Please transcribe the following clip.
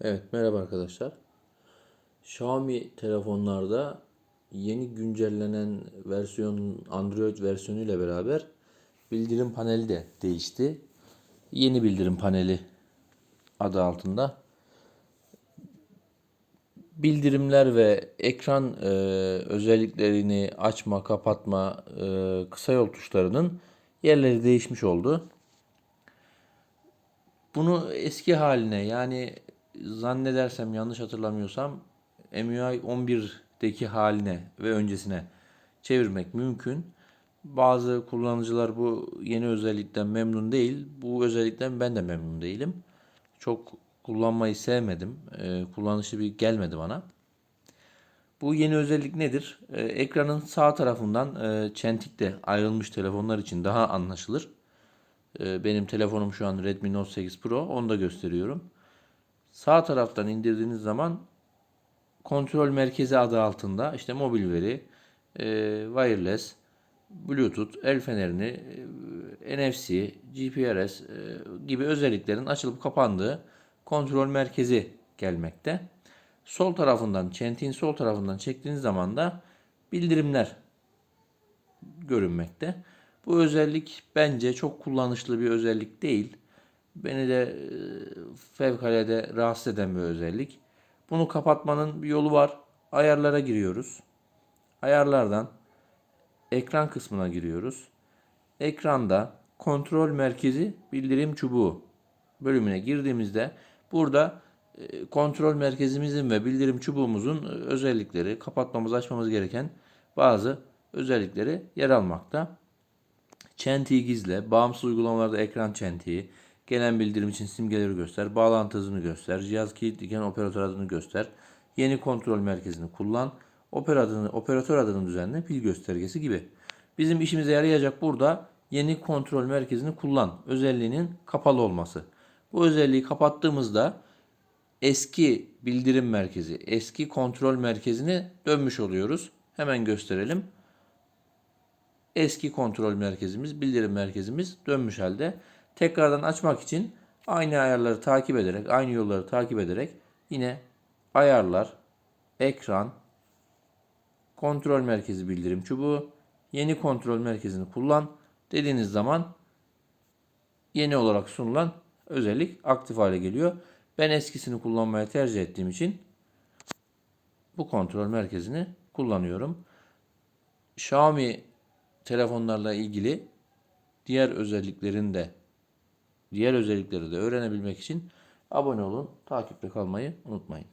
Evet, merhaba arkadaşlar. Xiaomi telefonlarda yeni güncellenen versiyon Android versiyonu ile beraber bildirim paneli de değişti. Yeni bildirim paneli adı altında. Bildirimler ve ekran e, özelliklerini açma, kapatma, e, kısa yol tuşlarının yerleri değişmiş oldu. Bunu eski haline yani zannedersem yanlış hatırlamıyorsam MIUI 11'deki haline ve öncesine çevirmek mümkün. Bazı kullanıcılar bu yeni özellikten memnun değil. Bu özellikten ben de memnun değilim. Çok kullanmayı sevmedim. Ee, kullanışlı bir gelmedi bana. Bu yeni özellik nedir? Ee, ekranın sağ tarafından e, çentikle ayrılmış telefonlar için daha anlaşılır. Ee, benim telefonum şu an Redmi Note 8 Pro. Onu da gösteriyorum. Sağ taraftan indirdiğiniz zaman kontrol merkezi adı altında işte mobil veri, e, wireless, Bluetooth, el fenerini, e, NFC, GPRS e, gibi özelliklerin açılıp kapandığı kontrol merkezi gelmekte. Sol tarafından, çentiğin sol tarafından çektiğiniz zaman da bildirimler görünmekte. Bu özellik bence çok kullanışlı bir özellik değil. Beni de e, fevkalade rahatsız eden bir özellik. Bunu kapatmanın bir yolu var. Ayarlara giriyoruz. Ayarlardan ekran kısmına giriyoruz. Ekranda kontrol merkezi bildirim çubuğu bölümüne girdiğimizde burada e, kontrol merkezimizin ve bildirim çubuğumuzun e, özellikleri, kapatmamız, açmamız gereken bazı özellikleri yer almakta. Çentiği gizle, bağımsız uygulamalarda ekran çentiği, gelen bildirim için simgeleri göster, bağlantı hızını göster, cihaz kilitliyken operatör adını göster, yeni kontrol merkezini kullan, operatör adını, operatör adını düzenle, pil göstergesi gibi. Bizim işimize yarayacak burada yeni kontrol merkezini kullan özelliğinin kapalı olması. Bu özelliği kapattığımızda eski bildirim merkezi, eski kontrol merkezine dönmüş oluyoruz. Hemen gösterelim eski kontrol merkezimiz, bildirim merkezimiz dönmüş halde. Tekrardan açmak için aynı ayarları takip ederek, aynı yolları takip ederek yine ayarlar, ekran, kontrol merkezi bildirim çubuğu, yeni kontrol merkezini kullan dediğiniz zaman yeni olarak sunulan özellik aktif hale geliyor. Ben eskisini kullanmaya tercih ettiğim için bu kontrol merkezini kullanıyorum. Xiaomi telefonlarla ilgili diğer özelliklerini de diğer özellikleri de öğrenebilmek için abone olun, takipte kalmayı unutmayın.